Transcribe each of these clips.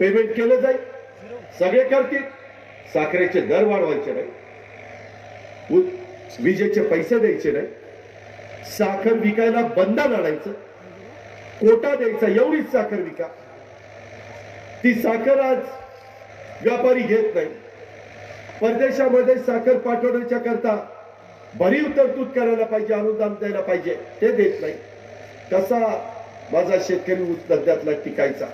Payment केलं जाईल. सगळे करतील. साखरेचे दर वाढवायचे नाही. विजेचे पैसे द्यायचे नाही. साखर विकायला बंधन आणायचं. कोटा द्यायचा एवढीच साखर विका. ती साखर आज व्यापारी घेत नाही. परदेशामध्ये साखर पाठवण्याच्या करता भरीव तरतूद करायला पाहिजे अनुदान द्यायला पाहिजे ते देत नाही. कसा माझा शेतकरी ऊस टिकायचा?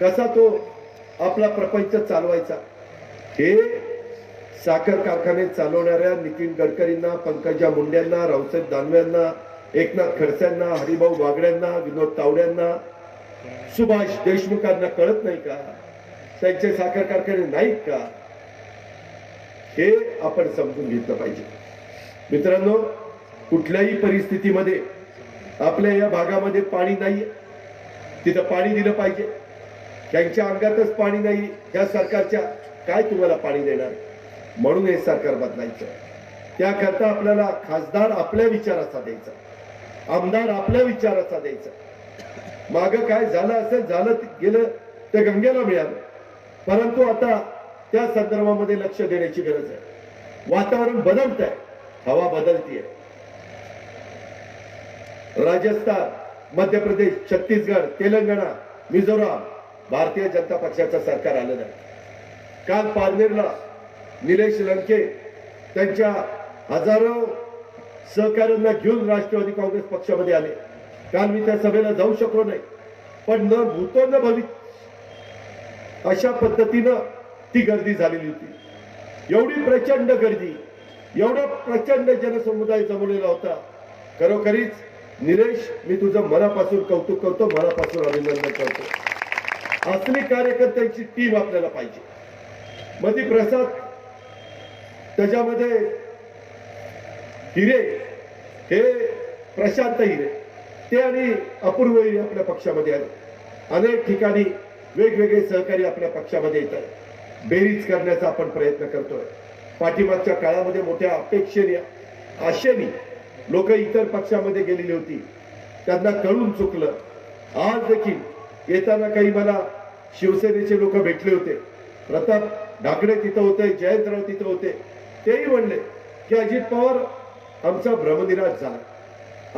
कसा तो आपला प्रपंच चालवायचा? हे साखर कारखाने चालवणाऱ्या नितीन गडकरींना पंकजा मुंड्यांना रावसाहेब दानव्यांना एकनाथ खडसेंना हरिभाऊ वागड्यांना विनोद तावड्यांना सुभाष देशमुखांना कळत नाही का? त्यांचे साखर कारखाने नाहीत का? हे आपण समजून घेतलं पाहिजे. मित्रांनो कुठल्याही परिस्थितीमध्ये आपल्या या भागामध्ये पाणी नाहीये. तिथं पाणी दिलं पाहिजे. त्यांच्या अंगातच पाणी नाही या सरकारच्या काय तुम्हाला पाणी देणार? म्हणून हे सरकार बदलायचं. त्याकरता आपल्याला खासदार आपल्या विचाराचा द्यायचा. आमदार आपल्या विचाराचा द्यायचा. माग काय झालं असेल झालं गेलं ते गंगेला मिळालं. परंतु आता त्या संदर्भामध्ये लक्ष देण्याची गरज आहे. वातावरण बदलत आहे हवा बदलतीये. राजस्थान मध्य प्रदेश छत्तीसगड तेलंगणा मिझोराम भारतीय जनता पक्षाचं सरकार आलं नाही. काल पारनेरला निलेश लंके त्यांच्या हजारो सहकाऱ्यांना घेऊन राष्ट्रवादी काँग्रेस पक्षामध्ये आले. काल मी त्या सभेला जाऊ शकलो नाही. पण न भूतो न भवित अशा पद्धतीनं ती गर्दी झालेली होती. एवढी प्रचंड गर्दी एवढा प्रचंड जनसमुदाय जमवलेला होता. खरोखरीच निलेश मी तुझं मनापासून कौतुक करतो मनापासून अभिनंदन करतो. असली कार्यकर्त्यांची टीम आपल्याला पाहिजे. मधी प्रसाद त्याच्यामध्ये हिरे हे प्रशांत हिरे ते आणि अपूर्व हिरे आपल्या पक्षामध्ये आले अनेक ठिकाणी वेगवेगळे सहकारी आपल्या पक्षामध्ये येत आहेत बेरीज करण्याचा आपण प्रयत्न करतोय. पाठीमागच्या काळामध्ये मोठ्या अपेक्षेने आशेने लोक इतर पक्षामध्ये गेलेली होती. त्यांना कळून चुकलं. आज देखील येताना काही मला शिवसेनेचे लोक भेटले होते. प्रताप ढाकणे तिथं होते जयंतराव तिथं होते. तेही म्हणले की अजित पवार आमचा भ्रमनिराश झाला.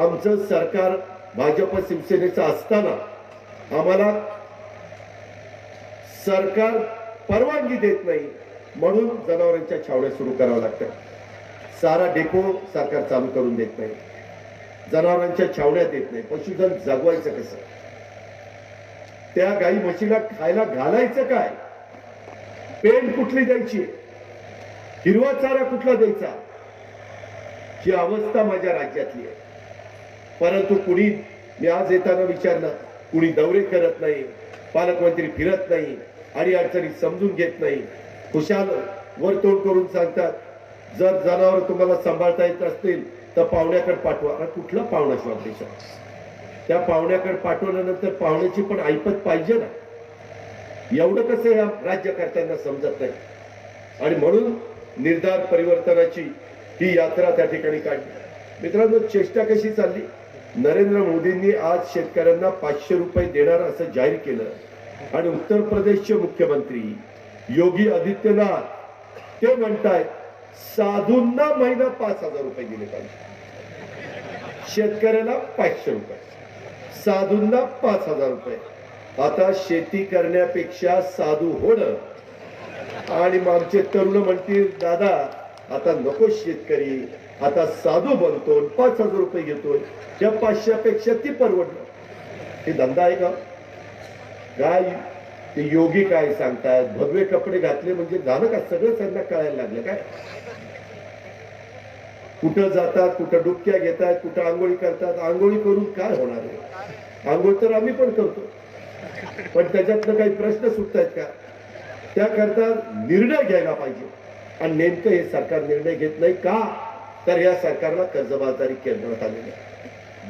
आमचं सरकार भाजप शिवसेनेचं असताना आम्हाला सरकार परवानगी देत नाही म्हणून जनावरांच्या छावण्या सुरू कराव्या लागतात. सारा डेपो सरकार चालू करून देत नाही. जनावरांच्या छावण्या देत नाही. पशुधन जगवायचं कसं? त्या गाई म्हशीला खायला घालायचं काय? पेंट कुठली द्यायची? हिरवा चारा कुठला द्यायचा? ही अवस्था माझ्या राज्यातली आहे. परंतु कुणी मी आज येताना विचारलं कुणी दौरे करत नाही पालकमंत्री फिरत नाही आणि अडचणी समजून घेत नाही. खुशाल वर तोंड करून सांगतात जर जनावर तुम्हाला सांभाळता येत असतील तर पाहुण्याकडे पाठवा. अरे कुठला पाहुणा शॉप देशात त्या पाहुण्याकडे पाठवल्यानंतर पाहुण्याची पण ऐपत पाहिजे ना. एवढं कसं या राज्यकर्त्यांना समजत नाही. आणि म्हणून निर्धार परिवर्तनाची ही यात्रा त्या ठिकाणी काढली. मित्रांनो चेष्टा कशी चालली? नरेंद्र मोदींनी आज शेतकऱ्यांना पाचशे रुपये देणार असं जाहीर केलं. आणि उत्तर प्रदेशचे मुख्यमंत्री योगी आदित्यनाथ ते म्हणतायत साधूंना महिना पाच हजार रुपये दिले पाहिजे. शेतकऱ्याला पाचशे रुपये. साधूंना पाच हजार रुपये. आता शेती करण्यापेक्षा साधू होणं. आणि मग आमचे तरुण म्हणतील दादा आता नको शेतकरी. आता साधू बनतो पाच हजार रुपये घेतोय. त्या पाचशेपेक्षा ती परवडणं हे धंदा आहे का? काय? ते योगी काय सांगतात भगवे कपडे घातले म्हणजे झालं का सगळं त्यांना कळायला लागलं काय? कुठं जातात कुठं डुबक्या घेतात कुठं आंघोळी करतात आंघोळी करून काय होणार आहे? आंघोळ तर आम्ही पण करतो. पण त्याच्यातनं काही प्रश्न सुटतायत का? त्याकरता निर्णय घ्यायला पाहिजे. आणि नेमकं हे सरकार निर्णय घेत नाही का? तर या सरकारला कर्जबाजारी केंद्रात आलेली आहे.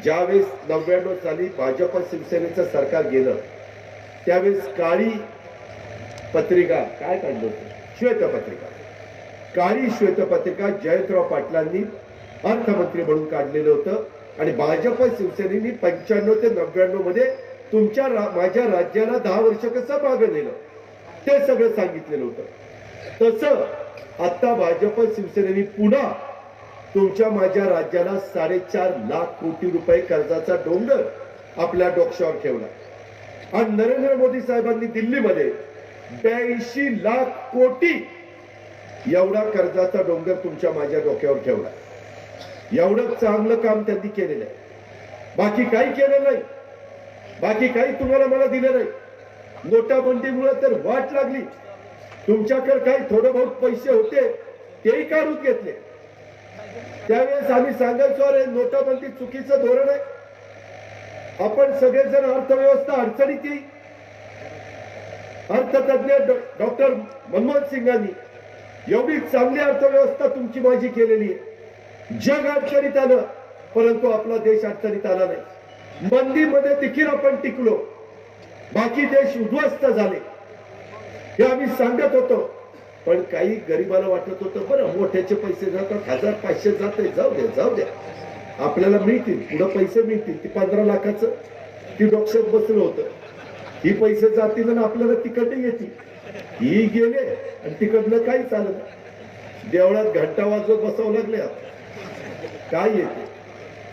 ज्यावेळेस नव्याण्णव साली भाजप शिवसेनेचं सरकार गेलं त्यावेळेस काळी पत्रिका काय काढलं होतं? श्वेतपत्रिका. काळी श्वेतपत्रिका जयंतराव पाटलांनी अर्थमंत्री म्हणून काढलेलं होतं. आणि भाजप शिवसेनेनी पंच्याण्णव ते नव्याण्णवमध्ये तुमच्या रा- माझ्या राज्याला दहा वर्ष कसं मागं नेलं. ते सगळं सांगितलेलं होतं. तसं आता भाजप शिवसेनेने पुन्हा तुमच्या माझ्या राज्याला साडेचार लाख कोटी रुपये कर्जाचा डोंगर आपल्या डोक्यावर ठेवला. आणि नरेंद्र मोदी साहेबांनी दिल्लीमध्ये ब्याऐंशी लाख कोटी एवढा कर्जाचा डोंगर तुमच्या माझ्या डोक्यावर ठेवला. एवढं चांगलं काम त्यांनी केलेलं आहे. बाकी काही केलं नाही. बाकी काही तुम्हाला मला दिलं नाही. नोटाबंदीमुळे तर वाट लागली. तुमच्याकडे काही थोडं बहुत पैसे होते तेही काढून घेतले. त्यावेळेस आम्ही सांगायचो अरे नोटाबंदी चुकीचं धोरण आहे. आपण सगळेजण अर्थव्यवस्था अडचणीत येईल अर्थतज्ञ डॉक्टर मनमोहन सिंगांनी एवढी चांगली अर्थव्यवस्था तुमची माझी केलेली आहे. जग अडचणीत आलं परंतु आपला देश अडचणीत आला नाही. मंदीमध्ये देखील आपण टिकलो. बाकी देश उद्ध्वस्त झाले. हे आम्ही सांगत होतो. पण काही गरीबाला वाटत होतं बरं मोठ्याचे पैसे जातात हजार पाचशे जाते जाऊ द्या जाऊ द्या. आपल्याला मिळतील पुढे पैसे मिळतील. ती पंधरा लाखाचं ती डोक्यात बसलं होतं. ही पैसे जातील आणि आपल्याला तिकडे येतील. ही गेले आणि तिकडनं काही चालत देवळात घंटा वाजवत बसावं लागल्या काय येते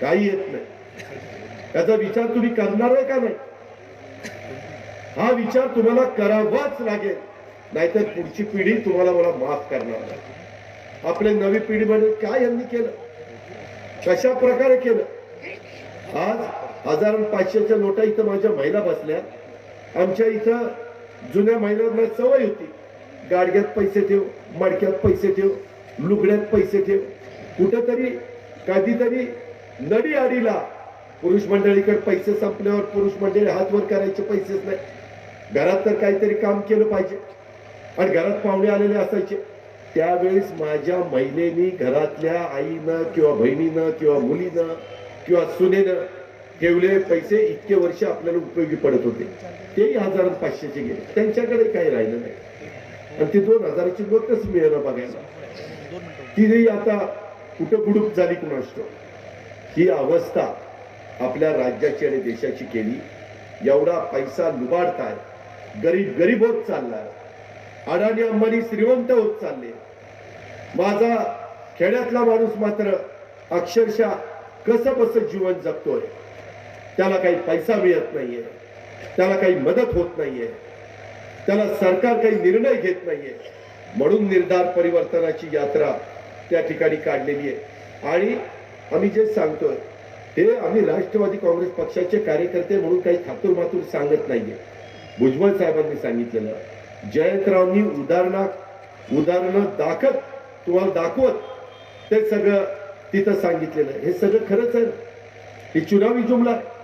काही येत नाही. त्याचा विचार तुम्ही करणार आहे का नाही? हा विचार तुम्हाला करावाच लागेल. नाहीतर पुढची पिढी तुम्हाला मला माफ करणार नाही. आपल्या नवी पिढीमध्ये काय यांनी केलं? कशा प्रकारे केलं? आज हजार पाचशेच्या नोटा इथं माझ्या महिला बसल्या. आमच्या इथं जुन्या महिलांना सवय होती. गाडग्यात पैसे ठेव मडक्यात पैसे ठेव लुगड्यात पैसे ठेव. कुठंतरी कधीतरी नडी आडीला पुरुष मंडळीकडे पैसे संपल्यावर पुरुष मंडळी हात वर करायचे पैसेच नाही. घरात तर काहीतरी काम केलं पाहिजे. आणि घरात पाहुणे आलेले असायचे. त्यावेळेस माझ्या महिलेनी घरातल्या आईनं किंवा बहिणीनं किंवा मुलीनं किंवा सुनेनं ठेवले पैसे इतके वर्ष आपल्याला उपयोगी पडत होते. तेही हजार पाचशेचे गेले. त्यांच्याकडे काही राहिलं नाही. आणि ती दोन हजाराची नोटच मिळणार बघायला. ती आता कुठं बुडूक झाली कुणाष्ट ही अवस्था आपल्या राज्याची आणि देशाची केली. एवढा पैसा लुबाडताय. गरीब गरीब होत चाललाय. अडाणी अंबानी श्रीमंत होत चालले. माझा खेड्यातला माणूस मात्र अक्षरशः कसं बस जीवन जगतोय? त्याला काही पैसा मिळत नाहीये. त्याला काही मदत होत नाहीये. त्याला सरकार काही निर्णय घेत नाहीये. म्हणून निर्धार परिवर्तनाची यात्रा त्या ठिकाणी काढलेली आहे. आणि आम्ही जे सांगतोय हे आम्ही राष्ट्रवादी काँग्रेस पक्षाचे कार्यकर्ते म्हणून काही थातूर मातूर सांगत नाहीये. भुजबळ साहेबांनी सांगितलेलं जयंतरावनी उदाहरणा उदाहरणं दाखत तुम्हाला दाखवत. ते सगळं तिथं सांगितलेलं हे सगळं खरंच आहे. ही चुनावी जुमला आहे.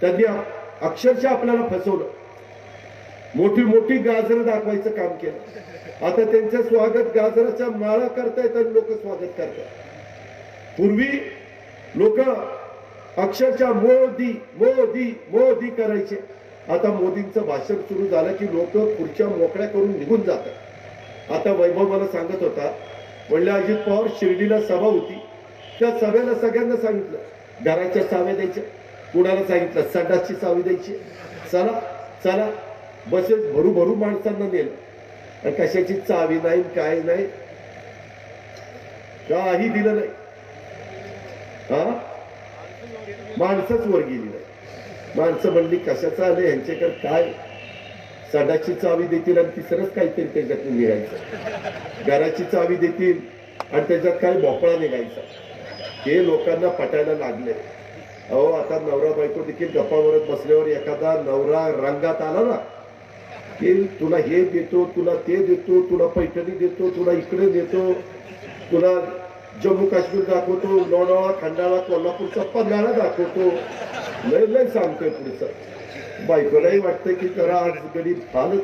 त्यांनी अक्षरशः आपल्याला फसवलं. मोठी मोठी गाजरं दाखवायचं काम केलं. आता त्यांचं स्वागत गाजराच्या माळा करतायत आणि लोक स्वागत करतात. पूर्वी लोक अक्षरशः मोदी मोदी मोदी करायचे. आता मोदींचं भाषण सुरू झालं की लोक खुर्च्या मोकळ्या करून निघून जातात. आता वैभव मला सांगत होता म्हणलं अजित पवार शिर्डीला सभा होती. त्या सभेला सगळ्यांना सांगितलं घराच्या सावे द्यायच्या कुणाला सांगितलं संडासची चावी द्यायची. चला चला. बसेस भरू भरू माणसांना नेलं. आणि कशाची चावी नाही काय नाही? काही दिलं नाही. हा? माणसंच वर गेली नाही. माणसं म्हणली कशाचं आलं यांच्याकडे काय? सडाची चावी देतील आणि तिसरंच काहीतरी त्याच्यातून निघायचं. घराची चावी देतील आणि त्याच्यात काय भोपळा निघायचा. हे लोकांना पटायला लागले. अहो आता नवरा बायको देखील गप्पा मारत बसल्यावर एखादा नवरा रंगात आला ना की तुला हे देतो तुला ते देतो तुला पैठणी देतो तुला इकडे देतो तुला जम्मू काश्मीर दाखवतो लोणावळा खंडाळा कोल्हापूरचा पन्हाळा दाखवतो. लय लय सांगतोय पुढचं. बायकोलाही वाटतंय की करा आज गरीब फारच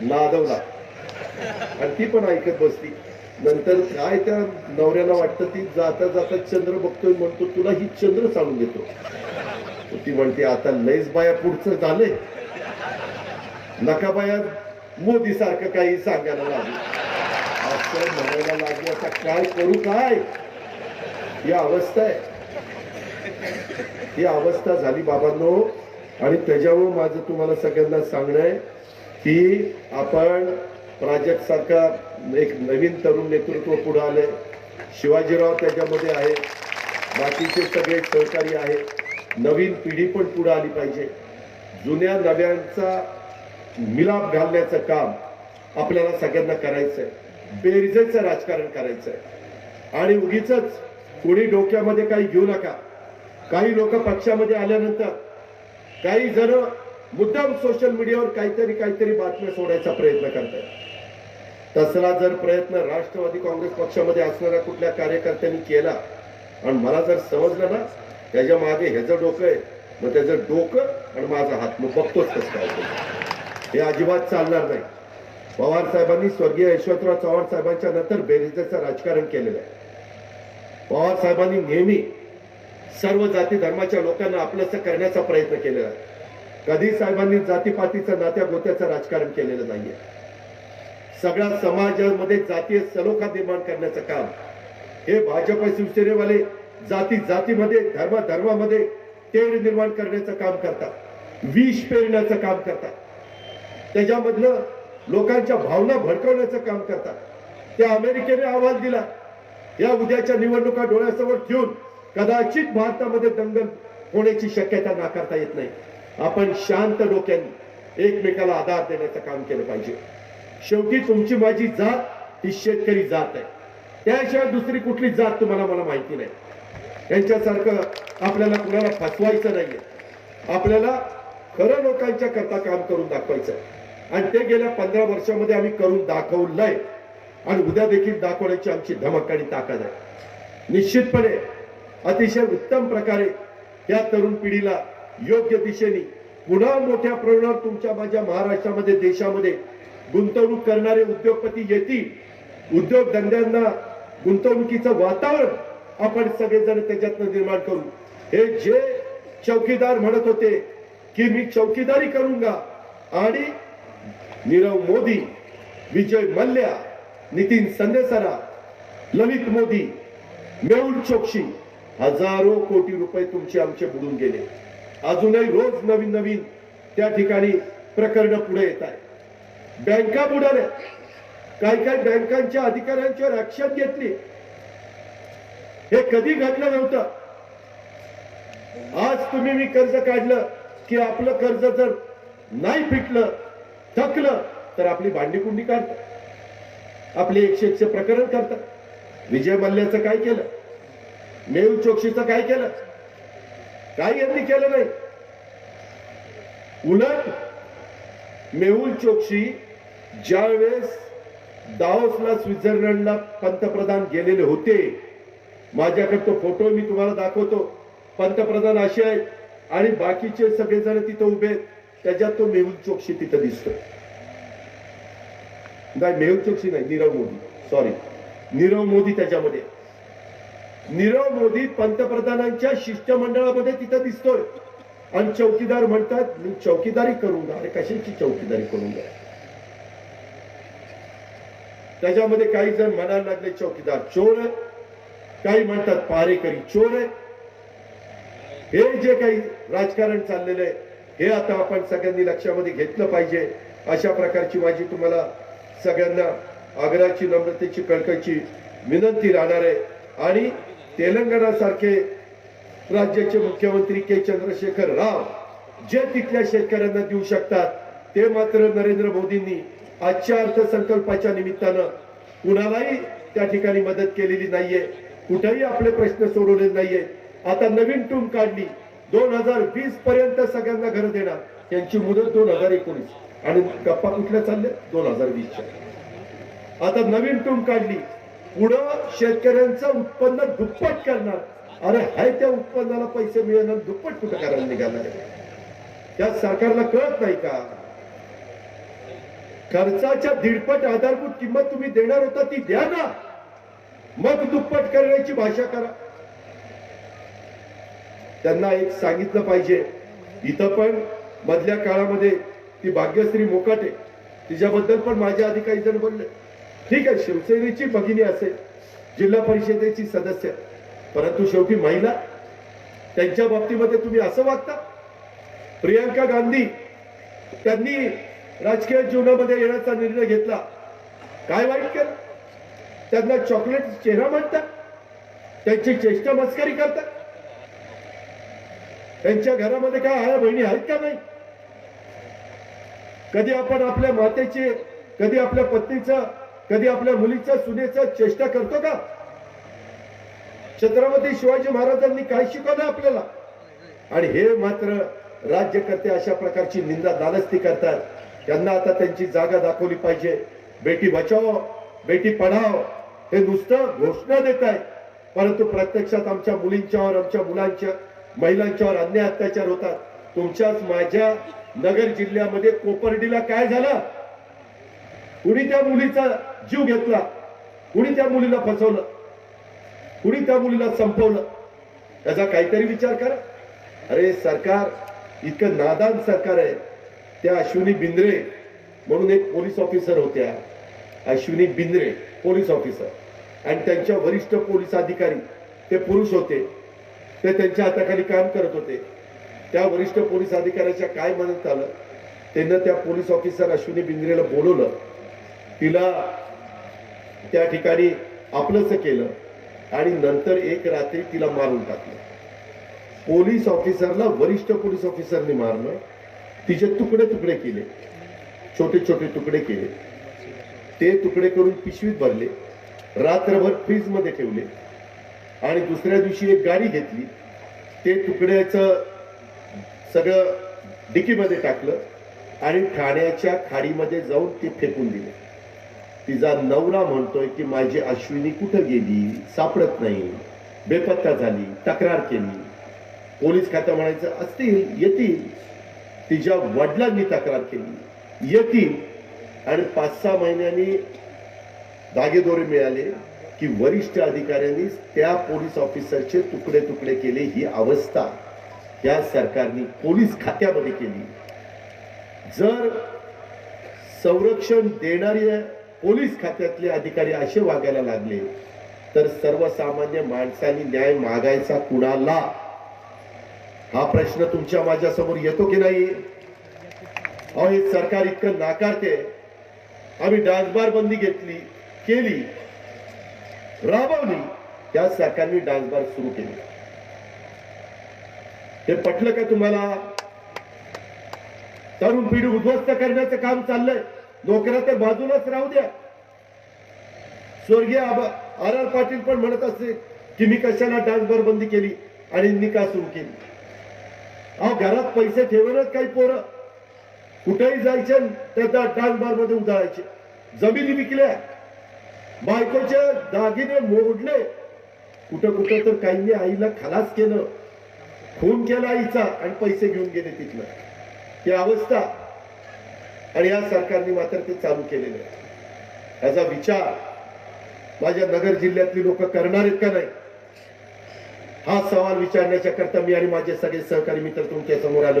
नादवला. आणि ती पण ऐकत बसली. नंतर काय त्या नवऱ्याला वाटतं ती जाता जाता चंद्र बघतोय म्हणतो तुला ही चंद्र सांगून देतो. ती म्हणते आता लयच बाया पुढचं झालंय. नका बाया मोदी सारखं काही सांगायला लागलं असं म्हणायला लागले आता काय करू काय? ही अवस्था आहे. ही अवस्था झाली बाबांनो आणि त्याच्यामुळे माझं तुम्हाला सगळ्यांना सांगणं आहे की आपण प्राजक्त सारखा एक नवीन तरुण नेतृत्व पुढे आलंय. शिवाजीराव त्याच्यामध्ये आहे बाकीचे सगळे सहकारी आहेत. नवीन पिढी पण पुढे आली पाहिजे. जुन्या नव्यांचा मिलाप घालण्याचं काम आपल्याला सगळ्यांना करायचं आहे बेरजेचं राजकारण करायचं आहे आणि उगीच कोणी डोक्यामध्ये काही घेऊ नका. काही लोक पक्षामध्ये आल्यानंतर काही जण मुद्दाम सोशल मीडियावर काहीतरी काहीतरी बातम्या सोडायचा प्रयत्न करतात तसला जर प्रयत्न राष्ट्रवादी काँग्रेस पक्षामध्ये असणाऱ्या कुठल्या कार्यकर्त्यांनी केला आणि मला जर समजलं ना त्याच्यामागे ह्याचं डोकं आहे मग त्याचं डोकं आणि माझा हात मग बघतोच कसं काय हे अजिबात चालणार नाही. पवार साहेबांनी स्वर्गीय यशवंतराव चव्हाण साहेबांच्या नंतर बेरिजेचं राजकारण केलेलं आहे. पवार साहेबांनी नेहमी सर्व जाती धर्माच्या लोकांना आपलंसं करण्याचा प्रयत्न केलेला आहे. कधी साहेबांनी जातीपातीचं नात्या गोत्याचं राजकारण केलेलं नाहीये. सगळ्या समाजामध्ये जातीय सलोखा निर्माण करण्याचं काम. हे भाजप शिवसेनेवाले जाती जातीमध्ये धर्म धर्मामध्ये तेढ निर्माण करण्याचं काम करतात. विष पेरण्याचं काम करतात. त्याच्यामधलं लोकांच्या भावना भडकवण्याचं काम करतात. त्या अमेरिकेने आवाज दिला. या उद्याच्या निवडणुका डोळ्यासमोर ठेवून कदाचित भारतामध्ये दंगल होण्याची शक्यता नाकारता येत नाही. आपण शांत डोक्याने एकमेकाला आधार देण्याचं काम केलं पाहिजे. शेवटी तुमची माझी जात ही शेतकरी जात आहे. त्याशिवाय दुसरी कुठली जात तुम्हाला मला माहिती नाही. यांच्यासारखं आपल्याला कुणाला फसवायचं नाहीये. आपल्याला खरं लोकांच्या करता काम करून दाखवायचं आहे. आणि ते गेल्या पंधरा वर्षामध्ये आम्ही करून दाखवलंय. आणि उद्या देखील दाखवण्याची आमची धमक आणि ताकद आहे. निश्चितपणे अतिशय उत्तम प्रकारे या तरुण पिढीला योग्य दिशेने पुन्हा मोठ्या प्रमाणावर तुमच्या माझ्या महाराष्ट्रामध्ये देशामध्ये गुंतवणूक करणारे उद्योगपती येतील. उद्योगधंद्यांना गुंतवणुकीचं वातावरण आपण सगळेजण त्याच्यातनं निर्माण करू. हे जे चौकीदार म्हणत होते की मी चौकीदारी करूंगा आणि नीरव मोदी विजय मल्ल्या नितीन संदेसरा ललित मोदी मेहुल चोक्षी हजारो कोटी रुपये तुमचे आमचे बुडून गेले. अजूनही रोज नवीन नवीन त्या ठिकाणी प्रकरण पुढे येत आहे बँका बुडाल्या. काही काही बँकांच्या अधिकाऱ्यांच्यावर ऍक्शन घेतली. हे कधी घडलं नव्हतं? आज तुम्ही मी कर्ज काढलं की आपलं कर्ज जर नाही फिटलं थकलं तर आपली भांडी कुंडी काढतात. आपले एकशे एकशे प्रकरण करतात. विजय मल्ल्याचं काय केलं? मेहुल चोक्षीचं काय केलं? काय यांनी केलं नाही? उलट मेहुल चोक्शी ज्यावेळेस दाओसला स्वित्झर्लंडला पंतप्रधान गेलेले होते माझ्याकडे तो फोटो मी तुम्हाला दाखवतो. पंतप्रधान असे आहेत आणि बाकीचे सगळेजण तिथं उभे आहेत. त्याच्यात तो मेहुल चोक्शी तिथं दिसतोय. नाही मेहुल चोक्शी नाही नीरव मोदी. सॉरी नीरव मोदी त्याच्यामध्ये नीरव मोदी पंतप्रधानांच्या शिष्टमंडळामध्ये तिथं दिसतोय. आणि चौकीदार म्हणतात मी चौकीदारी करून अरे कशाची चौकीदारी करून द्या त्याच्यामध्ये काही जण म्हणायला लागले चौकीदार चोर काही म्हणतात पारेकरी चोर हे जे काही राजकारण चाललेलं आहे हे आता आपण सगळ्यांनी लक्षामध्ये घेतलं पाहिजे. अशा प्रकारची माझी तुम्हाला सगळ्यांना आग्रहाची नम्रतेची कळकळची विनंती राहणार आहे. आणि तेलंगणासारखे राज्याचे मुख्यमंत्री के चंद्रशेखर राव जे तिथल्या शेतकऱ्यांना देऊ शकतात ते मात्र नरेंद्र मोदींनी आजच्या अर्थसंकल्पाच्या निमित्तानं कुणालाही त्या ठिकाणी मदत केलेली नाहीये कुठेही आपले प्रश्न सोडवले नाहीये. आता नवीन टूम काढली दोन हजार वीस पर्यंत सगळ्यांना घर देणार त्यांची मुदत दोन हजार एकोणीस. आणि गप्पा कुठल्या चालल्या दोन हजार वीसच्या. आता नवीन टूम काढली पुढं शेतकऱ्यांचं उत्पन्न दुप्पट करणार अरे हाय त्या उत्पन्नाला पैसे मिळणार दुप्पट कुठं करायला निघाणार त्या सरकारला कळत नाही का? खर्चाच्या दीडपट आधारभूत किंमत तुम्ही देणार होता ती द्या ना. मग दुप्पट करण्याची भाषा करा. त्यांना एक सांगितलं पाहिजे. इथं पण मधल्या काळामध्ये ती भाग्यश्री मोकाटे तिच्याबद्दल पण माझ्या आधी काही जण बोलले. ठीक आहे शिवसेनेची भगिनी असेल जिल्हा परिषदेची सदस्य. परंतु शेवटी महिला त्यांच्या बाबतीमध्ये तुम्ही असं वागता? प्रियंका गांधी त्यांनी राजकीय जीवनामध्ये येण्याचा निर्णय घेतला. काय वाईट केलं? त्यांना चॉकलेट चेहरा म्हणतात? त्यांची चेष्टा मस्करी करतात? त्यांच्या घरामध्ये काय आया बहिणी आहेत का नाही? कधी आपण आपल्या मातेचे कधी आपल्या पत्नीचं कधी आपल्या मुलीचं सुनेचं चेष्टा करतो का? छत्रपती शिवाजी महाराजांनी काय शिकवलं आपल्याला? आणि हे मात्र राज्यकर्ते अशा प्रकारची निंदा दालस्ती करतात. त्यांना आता त्यांची जागा दाखवली पाहिजे. बेटी बचाव बेटी पढाव हे नुसतं घोषणा देत आहे परंतु प्रत्यक्षात आमच्या मुलींच्यावर आमच्या मुलांच्या महिलांच्यावर अन्याय अत्याचार होतात. तुमच्याच माझ्या नगर जिल्ह्यामध्ये कोपर्डीला काय झालं? कुणी त्या मुलीचा जीव घेतला? कुणी त्या मुलीला फसवलं? कुणी त्या मुलीला संपवलं? त्याचा काहीतरी विचार करा. अरे सरकार इतकं नादान सरकार आहे. त्या अश्विनी बिंद्रे म्हणून एक पोलीस ऑफिसर होत्या. Ashwini Bidre police officer. आणि त्यांच्या वरिष्ठ पोलीस अधिकारी ते पुरुष होते. ते त्यांच्या हाताखाली काम करत होते. त्या वरिष्ठ पोलीस अधिकाऱ्याच्या काय मनात आलं त्यांना त्या पोलीस ऑफिसर अश्विनी बिंद्रेला बोलवलं. तिला त्या ठिकाणी आपलंच केलं. आणि नंतर एक रात्री तिला मारून टाकलं. पोलीस ऑफिसरला वरिष्ठ पोलीस ऑफिसरने मारलं तिचे तुकडे तुकडे केले. छोटे छोटे तुकडे केले. ते तुकडे करून पिशवीत भरले. रात्रभर फ्रीजमध्ये ठेवले. आणि दुसऱ्या दिवशी एक गाडी घेतली. ते तुकड्याचं सगळं डिकीमध्ये टाकलं आणि ठाण्याच्या खाडीमध्ये जाऊन ते फेकून दिले. तिचा नवरा म्हणतोय की माझी अश्विनी कुठं गेली? सापडत नाही. बेपत्ता झाली तक्रार केली. पोलीस खातं म्हणायचं असतील येतील. तिच्या वडिलांनी तक्रार केली. येतील. आणि पाच सहा महिन्यांनी धागेदोरे मिळाले की वरिष्ठ अधिकाऱ्यांनी त्या पोलीस ऑफिसरचे तुकडे तुकडे केले ही अवस्था या सरकारने पोलीस खात्यामध्ये केली. जर संरक्षण देणारे पोलीस खात्यातले अधिकारी असे वागायला लागले. तर सर्वसामान्य माणसांनी न्याय मागायचा कुणाला? हा प्रश्न तुमच्या माझ्यासमोर येतो की नाही? अहो हे सरकार इतकं नाकारते. आम्ही डान्सबार बंदी घेतली केली राबवली. त्या सरकारने डान्सबार सुरू केली. हे पटलं का तुम्हाला? तरुण पिढी उद्ध्वस्त करण्याचं काम चाललंय. नोकऱ्या तर बाजूलाच राहू द्या. स्वर्गीय आर आर पाटील पण म्हणत असते की मी कशाला डान्सबार बंदी केली आणि निका सुरू केली. अहो घरात पैसे ठेवणच काही पोरं. कुठेही जायचे त्या डान्स बारमध्ये उधळायचे जमिनी विकल्या. बायकोचे दागिने मोडले. कुठं कुठं तर काहींनी आईला खलास केलं. खून केला आईचा आणि पैसे घेऊन गेले तिथलं ही अवस्था आणि या सरकारने मात्र ते चालू केलेले आहे. याचा विचार माझ्या नगर जिल्ह्यातली लोक करणार आहेत का नाही? हा सवाल विचारण्याच्या करता मी आणि माझे सगळे सहकारी मित्र तुमच्यासमोर आलो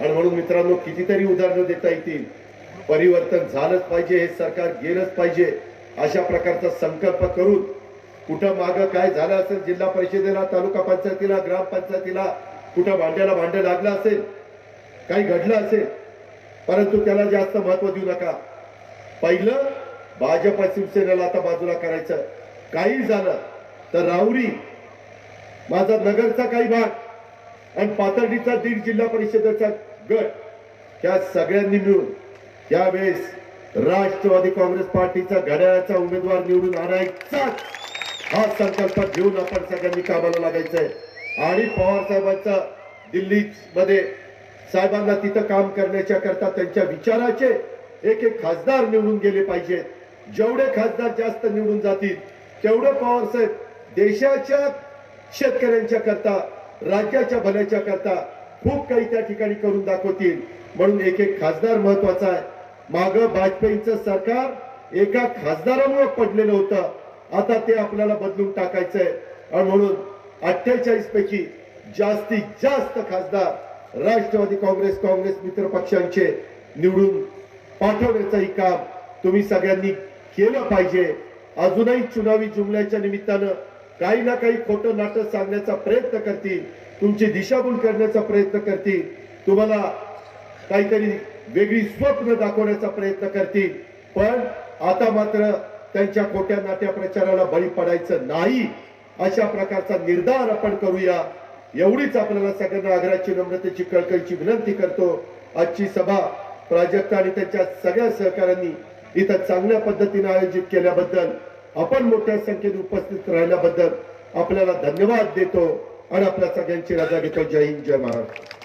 आणि म्हणून मित्रांनो कितीतरी उदाहरणं देता येतील. परिवर्तन झालंच पाहिजे हे सरकार गेलंच पाहिजे अशा प्रकारचा संकल्प करून कुठं मागं काय झालं असेल जिल्हा परिषदेला तालुका पंचायतीला ग्रामपंचायतीला कुठं भांड्याला भांडं लागलं असेल काही घडलं असेल परंतु त्याला जास्त महत्त्व देऊ नका. पहिलं भाजप शिवसेनेला आता बाजूला करायचं. काही झालं तर राहुरी माझा नगरचा काही भाग आणि पाथर्डीचा दीड जिल्हा परिषदेचा गट या सगळ्यांनी मिळून यावेळेस राष्ट्रवादी काँग्रेस पार्टीचा घड्याळाचा उमेदवार निवडून आणायचाच हा संकल्प घेऊन आपण सगळ्यांनी कामाला लागायचंय. आणि पवार साहेबांचा दिल्ली मध्ये साहेबांना तिथं काम करण्याच्या करता त्यांच्या विचाराचे एक एक खासदार निवडून गेले पाहिजेत. जेवढे खासदार जास्त निवडून जातील तेवढे पवार साहेब देशाच्या शेतकऱ्यांच्या करता राज्याच्या भल्याच्या करता खूप काही त्या ठिकाणी करून दाखवतील. म्हणून एक एक खासदार महत्त्वाचा आहे. माग वाजपेयीचं सरकार एका खासदारामुळे पडलेलं होतं. आता ते आपल्याला बदलून टाकायचंय. आणि म्हणून अठ्ठेचाळीस पैकी जास्तीत जास्त खासदार राष्ट्रवादी काँग्रेस काँग्रेस मित्र पक्षांचे निवडून पाठवण्याचंही काम तुम्ही सगळ्यांनी केलं पाहिजे. अजूनही चुनावी जुमल्याच्या निमित्तानं काही ना काही खोटं नाटक सांगण्याचा प्रयत्न करतील तुमची दिशाभूल करण्याचा प्रयत्न करतील तुम्हाला काहीतरी वेगळी स्वप्न दाखवण्याचा प्रयत्न करतील. पण आता मात्र त्यांच्या खोट्या नाट्या प्रचाराला बळी पडायचं नाही अशा प्रकारचा निर्धार आपण करूया. एवढीच आपल्याला सगळ्यांना आग्राची नम्रतेची कळकळीची विनंती करतो. आजची सभा प्राजक्ता आणि त्यांच्या सगळ्या सहकाऱ्यांनी इथं चांगल्या पद्धतीने आयोजित केल्याबद्दल आपण मोठ्या संख्येने उपस्थित राहिल्याबद्दल आपल्याला धन्यवाद देतो. आणि आपल्या सगळ्यांची रजा घेतो. जय हिंद जय महाराष्ट्र.